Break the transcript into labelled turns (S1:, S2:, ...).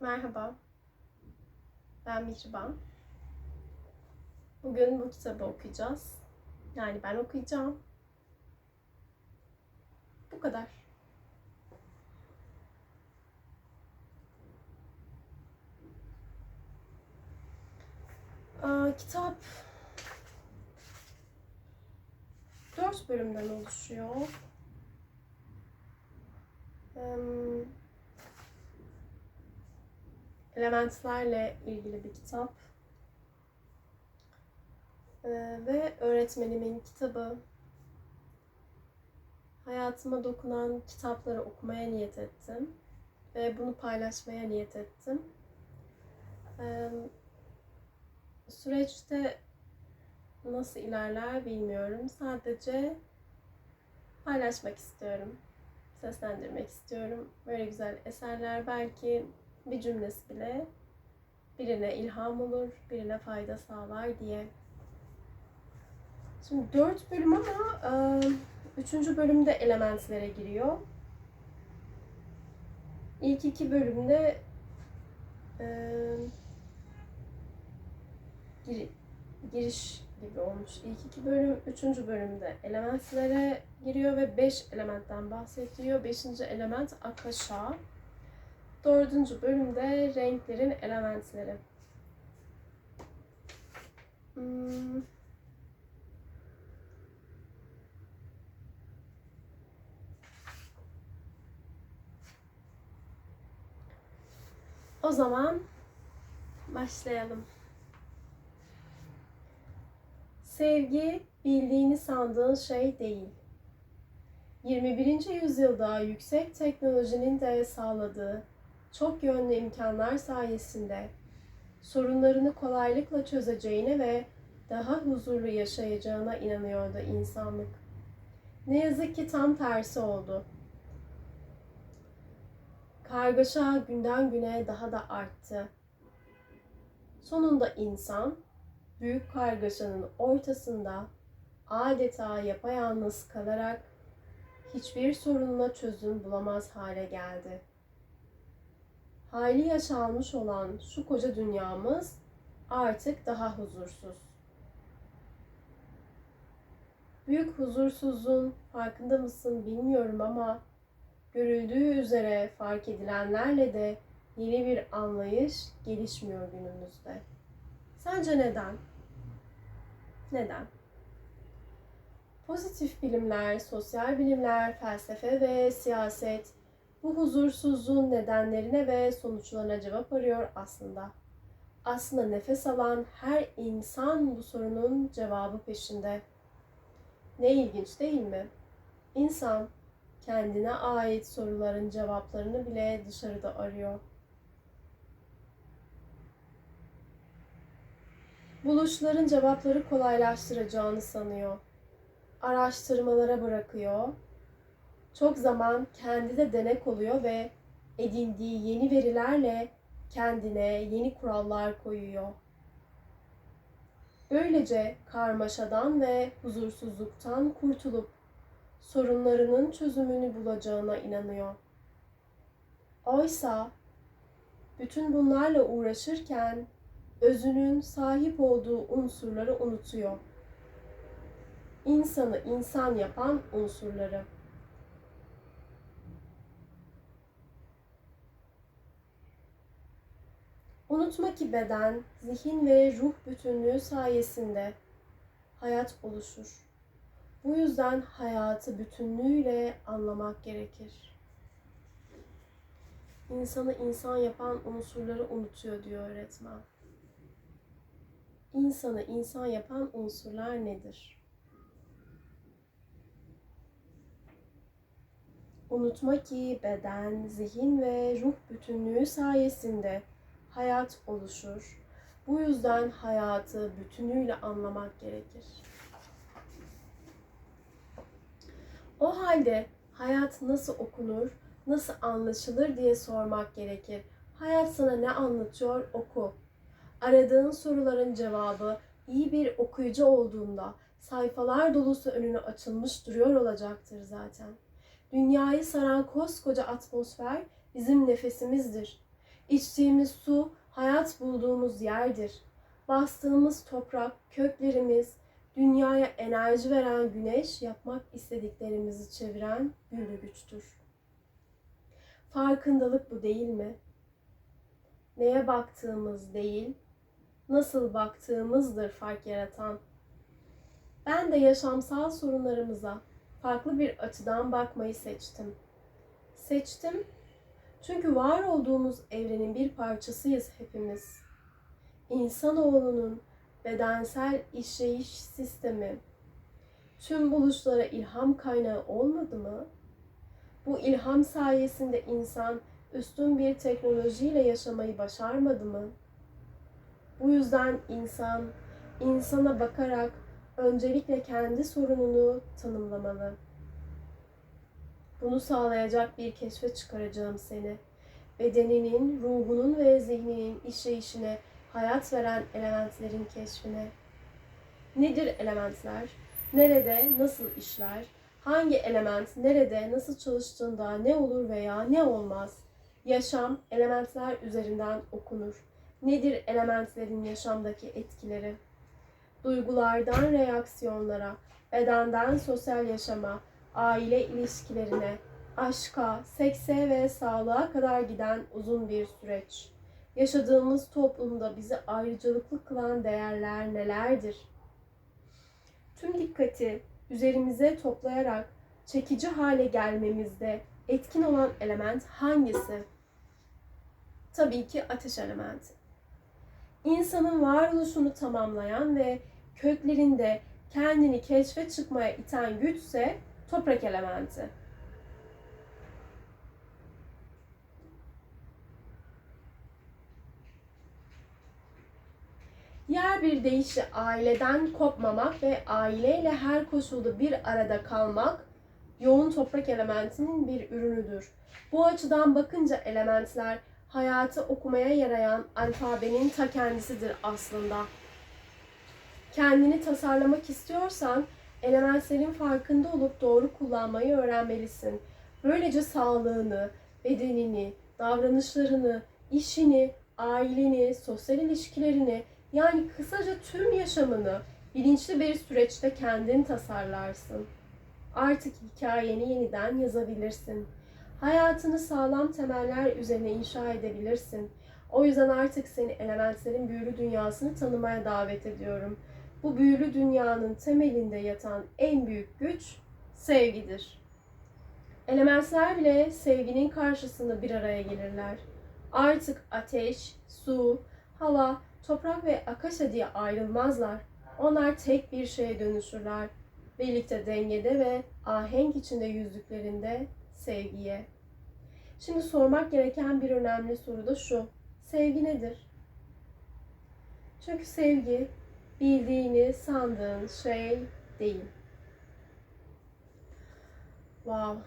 S1: Merhaba. Ben Mihriban. Bugün bu kitabı okuyacağız. Yani ben okuyacağım. Bu kadar. Aa, kitap dört bölümden oluşuyor. Em, elementlerle ilgili bir kitap. Ee, ve öğretmenimin kitabı. Hayatıma dokunan kitapları okumaya niyet ettim. Ve bunu paylaşmaya niyet ettim. Ee, süreçte nasıl ilerler bilmiyorum. Sadece paylaşmak istiyorum. Seslendirmek istiyorum. Böyle güzel eserler belki bir cümlesi bile birine ilham olur, birine fayda sağlar diye. Şimdi dört bölüm ama e, üçüncü bölümde elementlere giriyor. İlk iki bölümde e, gir- giriş gibi olmuş. İlk iki bölüm, üçüncü bölümde elementlere giriyor ve beş elementten bahsediyor. Beşinci element akasha. Dördüncü bölümde renklerin elementleri. Hmm. O zaman başlayalım. Sevgi bildiğini sandığın şey değil. 21. yüzyılda yüksek teknolojinin de sağladığı çok yönlü imkanlar sayesinde sorunlarını kolaylıkla çözeceğine ve daha huzurlu yaşayacağına inanıyordu insanlık. Ne yazık ki tam tersi oldu. Kargaşa günden güne daha da arttı. Sonunda insan büyük kargaşanın ortasında adeta yapayalnız kalarak hiçbir sorununa çözüm bulamaz hale geldi. Hali yaşanmış olan şu koca dünyamız artık daha huzursuz. Büyük huzursuzluğun farkında mısın bilmiyorum ama görüldüğü üzere fark edilenlerle de yeni bir anlayış gelişmiyor günümüzde. Sence neden? Neden? Pozitif bilimler, sosyal bilimler, felsefe ve siyaset bu huzursuzluğun nedenlerine ve sonuçlarına cevap arıyor aslında. Aslında nefes alan her insan bu sorunun cevabı peşinde. Ne ilginç değil mi? İnsan kendine ait soruların cevaplarını bile dışarıda arıyor. Buluşların cevapları kolaylaştıracağını sanıyor. Araştırmalara bırakıyor. Çok zaman kendi de denek oluyor ve edindiği yeni verilerle kendine yeni kurallar koyuyor. Böylece karmaşadan ve huzursuzluktan kurtulup sorunlarının çözümünü bulacağına inanıyor. Oysa bütün bunlarla uğraşırken özünün sahip olduğu unsurları unutuyor. İnsanı insan yapan unsurları. Unutma ki beden, zihin ve ruh bütünlüğü sayesinde hayat oluşur. Bu yüzden hayatı bütünlüğüyle anlamak gerekir. İnsanı insan yapan unsurları unutuyor diyor öğretmen. İnsanı insan yapan unsurlar nedir? Unutma ki beden, zihin ve ruh bütünlüğü sayesinde hayat oluşur. Bu yüzden hayatı bütünüyle anlamak gerekir. O halde hayat nasıl okunur, nasıl anlaşılır diye sormak gerekir. Hayat sana ne anlatıyor oku. Aradığın soruların cevabı iyi bir okuyucu olduğunda sayfalar dolusu önüne açılmış duruyor olacaktır zaten. Dünyayı saran koskoca atmosfer bizim nefesimizdir. İçtiğimiz su hayat bulduğumuz yerdir. Bastığımız toprak, köklerimiz, dünyaya enerji veren güneş, yapmak istediklerimizi çeviren güllü güçtür. Farkındalık bu değil mi? Neye baktığımız değil, nasıl baktığımızdır fark yaratan. Ben de yaşamsal sorunlarımıza farklı bir açıdan bakmayı seçtim. Seçtim çünkü var olduğumuz evrenin bir parçasıyız hepimiz. İnsanoğlunun bedensel işleyiş sistemi tüm buluşlara ilham kaynağı olmadı mı? Bu ilham sayesinde insan üstün bir teknolojiyle yaşamayı başarmadı mı? Bu yüzden insan insana bakarak öncelikle kendi sorununu tanımlamalı. Bunu sağlayacak bir keşfe çıkaracağım seni. Bedeninin, ruhunun ve zihninin işleyişine hayat veren elementlerin keşfine. Nedir elementler? Nerede, nasıl işler? Hangi element nerede, nasıl çalıştığında ne olur veya ne olmaz? Yaşam elementler üzerinden okunur. Nedir elementlerin yaşamdaki etkileri? Duygulardan reaksiyonlara, bedenden sosyal yaşama, aile ilişkilerine, aşka, sekse ve sağlığa kadar giden uzun bir süreç. Yaşadığımız toplumda bizi ayrıcalıklı kılan değerler nelerdir? Tüm dikkati üzerimize toplayarak çekici hale gelmemizde etkin olan element hangisi? Tabii ki ateş elementi. İnsanın varoluşunu tamamlayan ve köklerinde kendini keşfe çıkmaya iten güçse toprak elementi. Diğer bir deyişle aileden kopmamak ve aileyle her koşulda bir arada kalmak yoğun toprak elementinin bir ürünüdür. Bu açıdan bakınca elementler hayatı okumaya yarayan alfabenin ta kendisidir aslında. Kendini tasarlamak istiyorsan elementlerin farkında olup doğru kullanmayı öğrenmelisin. Böylece sağlığını, bedenini, davranışlarını, işini, aileni, sosyal ilişkilerini yani kısaca tüm yaşamını bilinçli bir süreçte kendin tasarlarsın. Artık hikayeni yeniden yazabilirsin. Hayatını sağlam temeller üzerine inşa edebilirsin. O yüzden artık seni elementlerin büyülü dünyasını tanımaya davet ediyorum. Bu büyülü dünyanın temelinde yatan en büyük güç sevgidir. Elementler bile sevginin karşısında bir araya gelirler. Artık ateş, su, hava, toprak ve akasya diye ayrılmazlar. Onlar tek bir şeye dönüşürler. Birlikte dengede ve ahenk içinde yüzdüklerinde sevgiye. Şimdi sormak gereken bir önemli soru da şu. Sevgi nedir? Çünkü sevgi bildiğini sandığın şey değil. Wow.